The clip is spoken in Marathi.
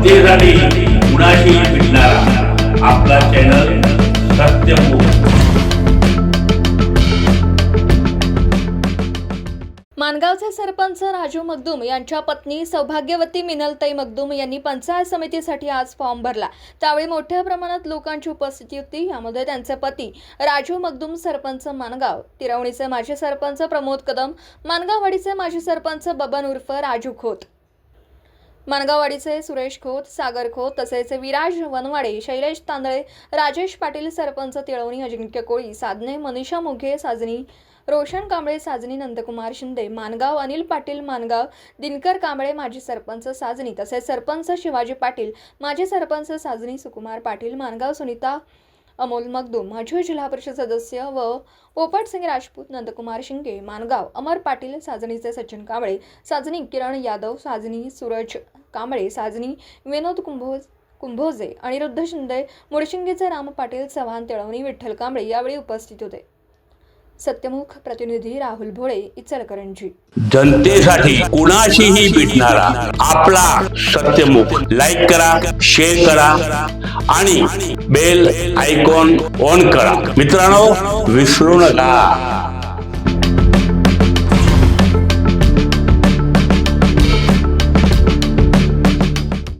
जनतेसाठी कुणाशी भेटणारा आपला चॅनल सत्यमुख मानगावचे सरपंच राजू मगदूम यांच्या पत्नी सौभाग्यवती मिनलताई मगदूम यांनी पंचायत समितीसाठी आज फॉर्म भरला. त्यावेळी मोठ्या प्रमाणात लोकांची उपस्थिती होती. यामध्ये त्यांचे पती राजू मगदूम सरपंच मानगाव. तिरवणीचे माजी सरपंच प्रमोद कदम मानगाववाडीचे माजी सरपंच बबन उर्फ राजू खोत. मानगाववाडीचे सुरेश खोत सागर खोत तसेच विराज वनवाडे शैलेश तांदळे राजेश पाटील सरपंच तिळवणी अजिंक्य कोळी साधने मनीषा मुघे साजनी रोशन कांबळे साजनी नंदकुमार शिंदे मानगाव अनिल पाटील मानगाव दिनकर कांबळे माजी सरपंच साजनी तसेच सरपंच शिवाजी पाटील माजी सरपंच साजनी सुकुमार पाटील मानगाव सुनीता अमोल मगदूम माजी जिल्हा परिषद सदस्य व पोपटसिंग राजपूत नंदकुमार शिंगे मानगाव अमर पाटील साजणीचे सचिन कांबळे साजनी किरण यादव साजनी सूरज कांबळे साजनी विनोद कुंभोज कुंभोजे अनिरुद्ध शिंदे मुडशिंगेचे राम पाटील चव्हाण तेळवणी विठ्ठल कांबळे यावेळी उपस्थित होते. सत्यमुख प्रतिनिधी राहुल भोळे इचलकरंजी. जनतेसाठी कुणाशीही भेटणारा आपला सत्यमुख. लाईक करा शेअर करा आणि बेल आयकॉन ऑन करा. मित्रांनो विसरू नका.